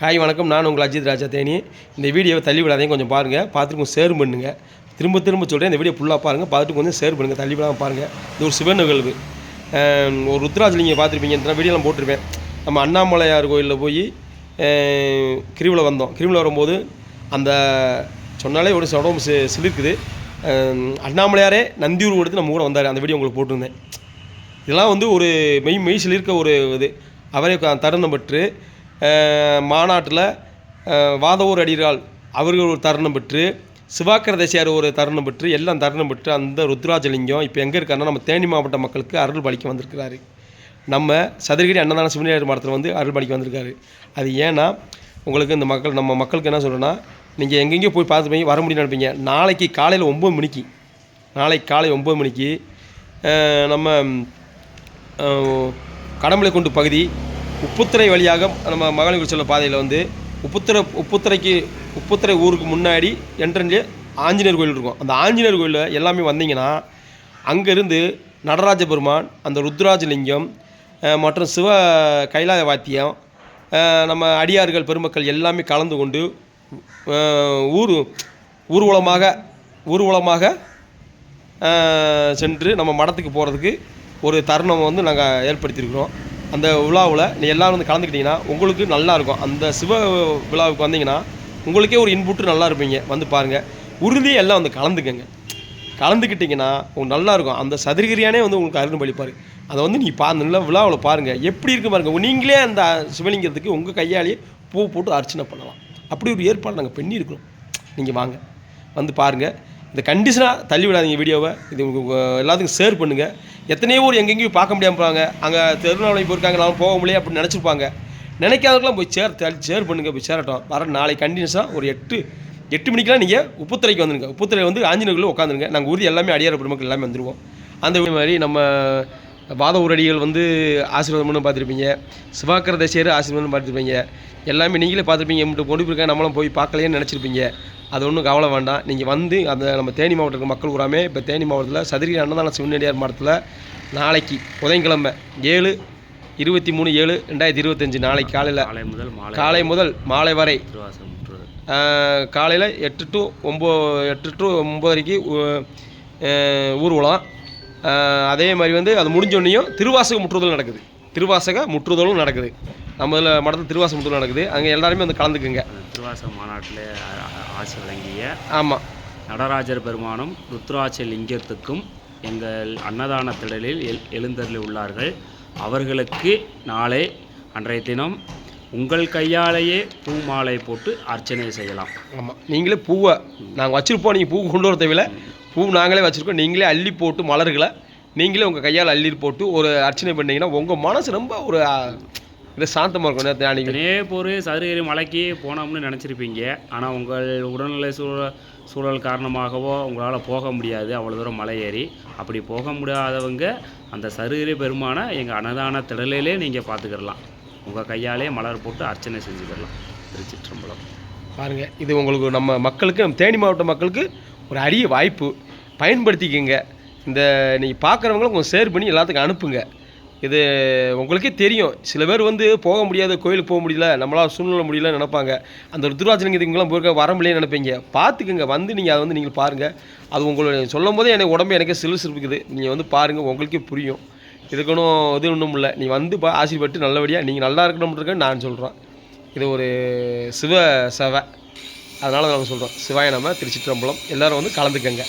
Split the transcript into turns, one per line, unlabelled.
Hi வணக்கம். நான் உங்கள் அஜித் ராஜா தேனி இந்த வீடியோவை தள்ளி விடாதையும் கொஞ்சம் பாருங்கள் பார்த்துட்டு கொஞ்சம் ஷேர் பண்ணுங்கள் திரும்ப திரும்ப சொல்கிறேன் இந்த வீடியோ ஃபுல்லாக பாருங்கள் பார்த்துட்டு கொஞ்சம் ஷேர் பண்ணுங்கள் தள்ளி விடாமல் பாருங்கள் இது ஒரு சிவன் நிகழ்வு. ஒரு ருத்ராஜலிங்கம் பார்த்துருப்பீங்க. இந்த வீடியோலாம் போட்டிருப்பேன். நம்ம அண்ணாமலையார் கோயிலில் போய் கிரிவில் வந்தோம். கிரிவில் வரும்போது அந்த சொன்னாலே ஒரு உடம்பு சி சிலிருக்குது. அண்ணாமலையாரே நந்தியூர் எடுத்து நம்ம கூட வந்தார். அந்த வீடியோ உங்களுக்கு போட்டிருந்தேன். இதெல்லாம் வந்து ஒரு மெய் மெய் சிலிர்க்க ஒரு இது. அவரே தருணம் பெற்று மாநாட்டில் வாதவூர் அடிகளால் அவர்கள் ஒரு தருணம் பெற்று சிவாக்கர தேசியார் ஒரு தருணம் பெற்று எல்லாம் தருணம் பெற்று அந்த ருத்ராஜலிங்கம் இப்போ எங்கே இருக்காருன்னா நம்ம தேனி மாவட்ட மக்களுக்கு அருள் பலிக்க வந்திருக்கிறாரு. நம்ம சதுரகிரி அன்னதான சிவனியார் மடத்தில் வந்து அருள் பலிக்க வந்திருக்காரு. அது ஏன்னா உங்களுக்கு இந்த மக்கள் நம்ம மக்களுக்கு என்ன சொல்கிறேன்னா நீங்கள் எங்கெங்கேயோ போய் பார்த்து போய் வர முடியும்னு நினைப்பீங்க. நாளைக்கு காலையில் ஒம்பது மணிக்கு நாளைக்கு காலை ஒம்பது மணிக்கு நம்ம கடமலை குண்டு பகுதி உப்புத்துறை வழியாக நம்ம மகளிர் செல்ல பாதையில் வந்து உப்புத்துறை உப்புத்துறைக்கு உப்புத்துறை ஊருக்கு முன்னாடி என்ட்ரன்லேயே ஆஞ்சநேயர் கோயில் இருக்கும். அந்த ஆஞ்சநேயர் கோயிலில் எல்லாமே வந்தீங்கன்னா அங்கேருந்து நடராஜ பெருமான் அந்த ருத்ராஜலிங்கம் மற்றும் சிவ கைலாய வாத்தியம் நம்ம அடியார்கள் பெருமக்கள் எல்லாமே கலந்து கொண்டு ஊர் ஊர்வலமாக ஊர்வலமாக சென்று நம்ம மடத்துக்கு போகிறதுக்கு ஒரு தருணம் வந்து நாங்கள் ஏற்படுத்தியிருக்கிறோம். அந்த விழாவில் நீ எல்லோரும் வந்து கலந்துக்கிட்டிங்கன்னா உங்களுக்கு நல்லாயிருக்கும் அந்த சிவ விழாவுக்கு வந்தீங்கன்னா உங்களுக்கே ஒரு இன்புட்டு நல்லா இருப்பீங்க. வந்து பாருங்கள் உறுதியாக எல்லாம் வந்து கலந்துக்கங்க. கலந்துக்கிட்டிங்கன்னா உங்களுக்கு நல்லாயிருக்கும் அந்த சதுரகிரியானே வந்து உங்களுக்கு அருண் பழிப்பார். அதை வந்து நீ பா நல்ல விழாவில் பாருங்கள் எப்படி இருக்கு பாருங்கள் நீங்களே அந்த சிவலிங்கத்துக்கு உங்கள் கையாலேயே பூ போட்டு அர்ச்சனை பண்ணலாம். அப்படி ஒரு ஏற்பாடு நாங்கள் பண்ணி இருக்கிறோம் நீங்கள் வாங்க. வந்து பாருங்கள் இந்த கண்டிஷனாக தள்ளி விடாதீங்க வீடியோவை இது எல்லாத்துக்கும் ஷேர் பண்ணுங்கள் எத்தனையோ ஊர் எங்கெங்கேயும் பார்க்க முடியாமல் போகிறாங்க அங்கே திருநெல்வேலி போயிருக்காங்க நான் போக முடியல அப்படின்னு நினச்சிருப்பாங்க. நினைக்காதவங்களாம் போய் சேர் தள்ளி சேர் பண்ணுங்கள் போய் சேரட்டும். வர நாளைக்கு கண்டினியூஸாக ஒரு எட்டு எட்டு மணிக்கெலாம் நீங்கள் உப்புத்துறைக்கு வந்துடுங்க உப்புத்துறை வந்து ஆஞ்சநேயர்களில் உட்காந்துருங்க. நாங்கள் ஊர்தி எல்லாமே அடியார் பெருமக்கள் எல்லாமே வந்துருவோம். அந்த மாதிரி நம்ம வாத ஊரடிகள் வந்து ஆசீர்வாதம் பண்ணி பார்த்துருப்பீங்க. சிவாக்கர தேசியர் ஆசீர்வாதம் பார்த்துருப்பீங்க. எல்லாமே நீங்களே பார்த்துருப்பீங்க. மட்டும் கொண்டு போயிருக்கேன் நம்மளும் போய் பார்க்கலையேன்னு நினச்சிருப்பீங்க. அது ஒன்றும் கவலை வேண்டாம். நீங்கள் வந்து அந்த நம்ம தேனி மாவட்டத்தில் மக்கள் ஊராமே இப்போ தேனி மாவட்டத்தில் சதுரகிரி அன்னதான சிவனடியார் மடத்தில் நாளைக்கு புதன்கிழமை ஏழு இருபத்தி மூணு ஏழு ரெண்டாயிரத்தி இருபத்தஞ்சி நாளைக்கு காலையில்
காலை முதல் மாலை
காலை முதல் மாலை வரை. காலையில் எட்டு டு ஒம்போ எட்டு டு ஒம்பதரைக்கு ஊர்வலம். அஹ், அதே மாதிரி வந்து அது முடிஞ்சோடனையும் திருவாசக முற்றுதல் நடக்குது. திருவாசக முற்றுதலும் நடக்குது. நம்ம இதில் மடத்தில் திருவாசக முற்றுதல் நடக்குது. அங்கே எல்லாருமே வந்து கலந்துக்குங்க.
திருவாசக மாநாட்டில் ஆசி வழங்கிய
ஆமாம்
நடராஜர் பெருமானும் ருத்ராட்ச லிங்கத்துக்கும் எங்கள் அன்னதான திடலில் எழு எழுந்தருளி உள்ளார்கள். அவர்களுக்கு நாளை அன்றைய தினம் உங்கள் கையாலேயே பூ மாலை போட்டு அர்ச்சனை செய்யலாம்.
ஆமாம் நீங்களே பூவை நாங்கள் வச்சுருப்போம் நீங்கள் பூ கொண்டு வர தேவையில்ல. பூ நாங்களே வச்சுருக்கோம். நீங்களே அள்ளி போட்டு மலர்களை நீங்களே உங்கள் கையால் அள்ளி போட்டு ஒரு அர்ச்சனை பண்ணீங்கன்னா உங்கள் மனசு ரொம்ப ஒரு இது சாந்தமாக இருக்கும். நேற்று அன்றைக்கி
இதே போர் சதுரகிரி மலைக்கு போனோம்னு நினச்சிருப்பீங்க. ஆனால் உங்கள் உடல்நிலை சூழல் சூழல் காரணமாகவோ உங்களால் போக முடியாது. அவ்வளோ தூரம் மலை ஏறி. அப்படி போக முடியாதவங்க அந்த சதுரகிரி பெருமானை எங்கள் அன்னதான திடலிலே நீங்கள் பார்த்துக்கிடலாம். உங்கள் கையாலே மலர் போட்டு அர்ச்சனை செஞ்சுக்கிடலாம். திருச்சிற்றம்பலம்.
பாருங்கள் இது உங்களுக்கு நம்ம மக்களுக்கு நம்ம தேனி மாவட்ட மக்களுக்கு ஒரு அரிய வாய்ப்பு. பயன்படுத்திக்கங்க. இந்த நீங்கள் பார்க்குறவங்களும் கொஞ்சம் ஷேர் பண்ணி எல்லாத்துக்கும் அனுப்புங்க. இது உங்களுக்கே தெரியும். சில பேர் வந்து போக முடியாத கோயிலுக்கு போக முடியல நம்மளால் சூழ்நிலை முடியலன்னு நினைப்பாங்க. அந்த ருத்ராஜலிங்கத்துக்குலாம் போயிருக்க வர முடியலன்னு நினைப்பீங்க. பார்த்துக்குங்க வந்து நீங்கள் அதை வந்து நீங்கள் பாருங்கள் அது உங்களுடைய சொல்லும் போதே எனக்கு உடம்பு எனக்கே சிலு இருக்குது நீங்கள் வந்து பாருங்கள் உங்களுக்கே புரியும். இதுக்கணும் இது ஒன்றும் இல்லை. நீ வந்து பா ஆசீர்பட்டு நல்லபடியாக நீங்கள் நல்லா இருக்கணும்ன்றக்க நான் சொல்கிறேன் இது ஒரு சிவ சவை. அதனால் நாங்கள் சொல்கிறோம் சிவாய நம்ம திருச்சிற்றம்பலம். எல்லோரும் வந்து கலந்துக்கங்க.